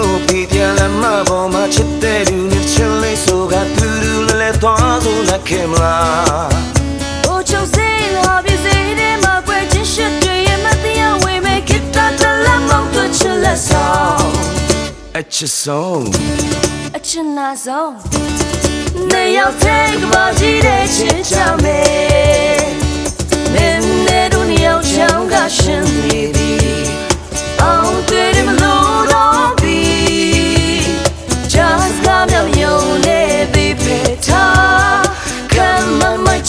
လို့ပြပြန်လာမှာပေါ်မှာချစ်တဲ့သူနဲ့ချစ်လေးဆိုကသူလူလည်းသွားဆုံးလက်ခင်မလား Oh, Jose, love you, say it in my way. Just should do it, my dear. We make it that the lamb of the chill အချစ်ဆုံးအချစ်နာဆုံးနေရောက်တဲ့ကမ္ဘာကြီးတဲ့ချစ်ချောင်းမေမင်း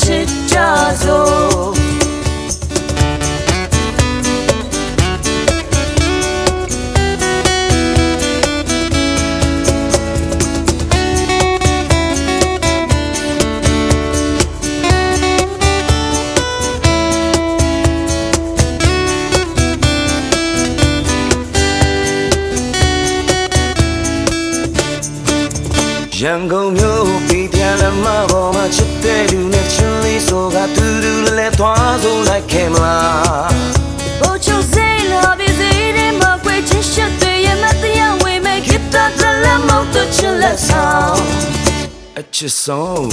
çıkacağız o. Yangon yo, pitiala ma boma chute du ချစ်ဆုံး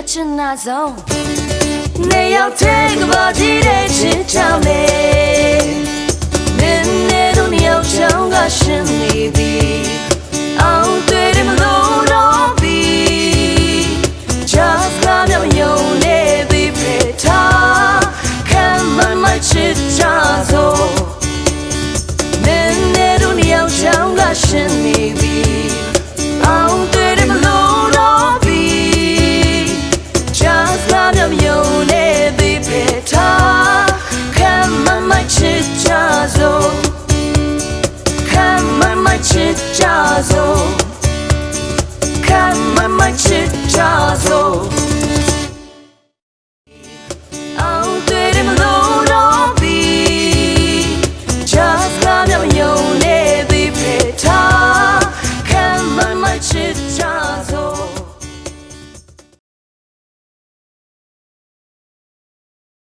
အချစ်နာဆုံးနေရောက်တဲ့ကဘာကြီးတဲ့ချစ်ချမ်း cho dù. Khát mắt mắt chữ cho